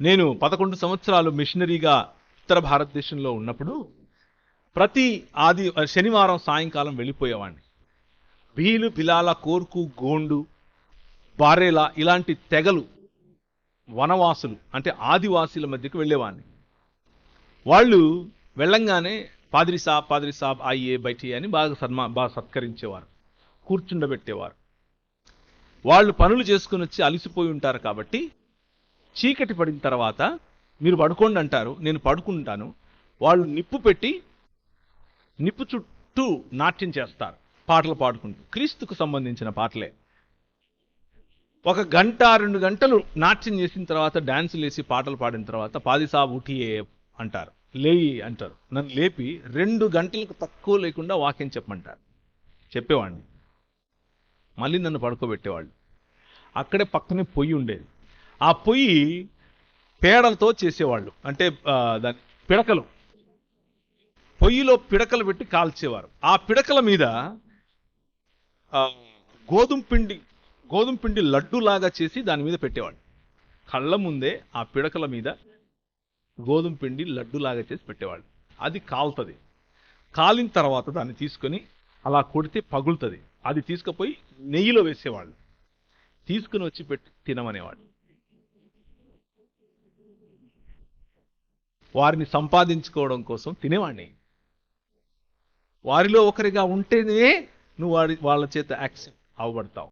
నేను పదకొండు సంవత్సరాలు మిషనరీగా ఉత్తర భారతదేశంలో ఉన్నప్పుడు ప్రతి ఆది శనివారం సాయంకాలం వెళ్ళిపోయేవాడిని. భీలు బిలాల కోర్కు గోండు బారేలా ఇలాంటి తెగలు వనవాసులు అంటే ఆదివాసీల మధ్యకి వెళ్ళేవాడిని. వాళ్ళు వెళ్ళంగానే పాదిరి సాబ్ పాదిరి సాబ్ అయ్యే బయటి అని బాగా సన్మా బాగా సత్కరించేవారు. కూర్చుండబెట్టేవారు. వాళ్ళు పనులు చేసుకుని వచ్చి అలసిపోయి ఉంటారు కాబట్టి చీకటి పడిన తర్వాత మీరు పడుకోండి అంటారు నేను పడుకుంటాను. వాళ్ళు నిప్పు పెట్టి నిప్పు చుట్టూ నాట్యం చేస్తారు పాటలు పాడుకుంటూ. క్రీస్తుకు సంబంధించిన పాటలే. ఒక గంట రెండు గంటలు నాట్యం చేసిన తర్వాత డాన్సులు వేసి పాటలు పాడిన తర్వాత పాదిసాబ్ ఉఠియే అంటారు లేయి అంటారు. నన్ను లేపి రెండు గంటలకు తక్కువ లేకుండా వాక్యం చెప్పమంటారు. చెప్పేవాడిని. మళ్ళీ నన్ను పడుకోబెట్టేవాళ్ళు. అక్కడే పక్కనే పొయ్యి ఉండేది. ఆ పొయ్యి పేడలతో చేసేవాళ్ళు. అంటే దాని పిడకలు. పొయ్యిలో పిడకలు పెట్టి కాల్చేవారు. ఆ పిడకల మీద గోధుమ పిండి గోధుమ పిండి లడ్డూలాగా చేసి దాని మీద పెట్టేవాళ్ళు. కళ్ళ ముందే ఆ పిడకల మీద గోధుమ పిండి లడ్డూలాగా చేసి పెట్టేవాళ్ళు. అది కాలుతుంది. కాలిన తర్వాత దాన్ని తీసుకొని అలా కొడితే పగులుతుంది. అది తీసుకుపోయి నెయ్యిలో వేసేవాళ్ళు. తీసుకుని వచ్చి పెట్టి తినమనేవాళ్ళు. వారిని సంపాదించుకోవడం కోసం తినేవాడిని. వారిలో ఒకరిగా ఉంటేనే నువ్వు వారి వాళ్ళ చేత యాక్సెప్ట్ అవ్వబడతావు.